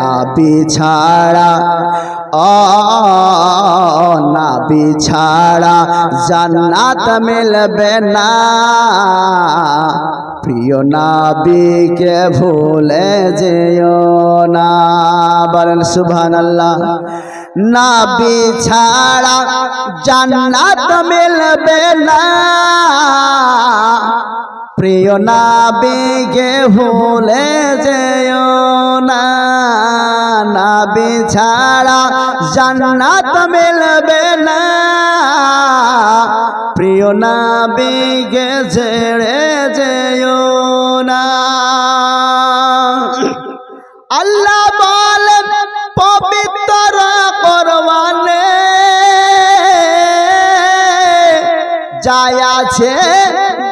নাবি ছাড়া নাবি ছাড়া জান্নাত মিলবে না। প্রিয় নাবিকে ভুলে যেও না। বলেন সুবহানাল্লাহ। নাবি ছাড়া জান্নাত মিলবে না। প্রিয় নাবিকে ভুলে যেও না। নাবি ছাড়া জান্নাত মিলবে না। প্রিয় নাবিকে ছেড়ে যেও না। আল্লাহ বলেন, পবিত্র করবানে যায় আছে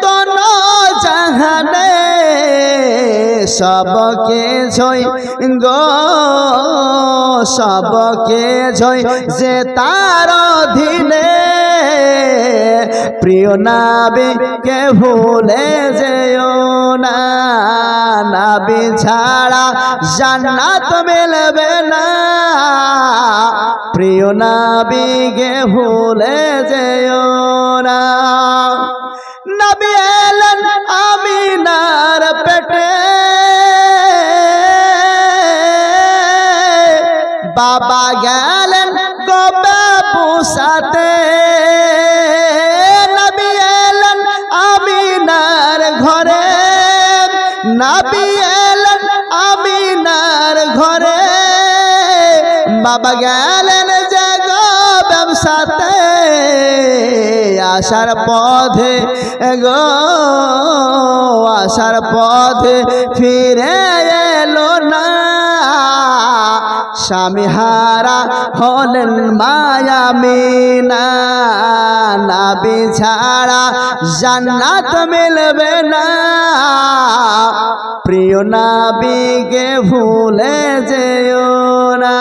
দন জাহানে। সবকে ছই গো, সবকে ছই যে তার অধীনে। প্রিয় নাবি, কে ভুলে যেও না। নাবি ছাড়া জান্নাত মিলবে না। প্রিয় নাবি, কে ভুলে যেও না। নবী এলেন বাবা গেলেন গোবে পুষাতে? নবী এলেন আমিনার ঘরে। নবী এলেন আমিনার ঘরে। বাবা গেলেন জাগ ব্যবসাতে। আসার পথে গো, আসার পথে ফিরে এলো না। স্বামী হারা হলেন মায়ামিনা নাবি ছাড়া জান্নাত মিলবে না। প্রিয় নাবিকে ভুলে যেও না।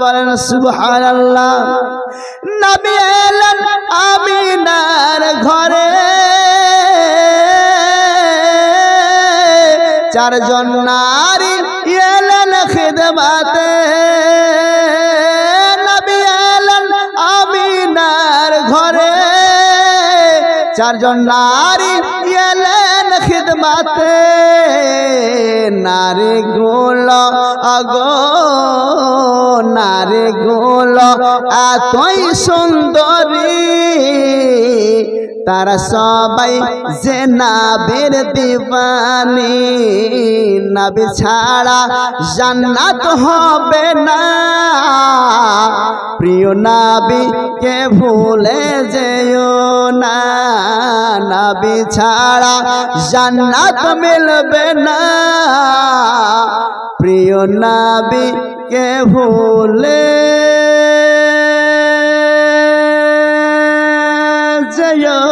বলেন সুবহানাল্লাহ। নবী এলেন আমিনার ঘরে। চারজন নারী এলেন আমিনার ঘরে। চারজন নারী এলেন খিদমাতে। নারী গুলো আগো নারী গুলো এতই সুন্দরী। তারা সবাই যে নাবির দিবানি, নাবি ছাড়া জান্নাত হবে না। প্রিয় নাবি কে ভুলে যেও না, নাবি ছাড়া জান্নাত মিলবে না। প্রিয় নাবি কে ভুলে যেও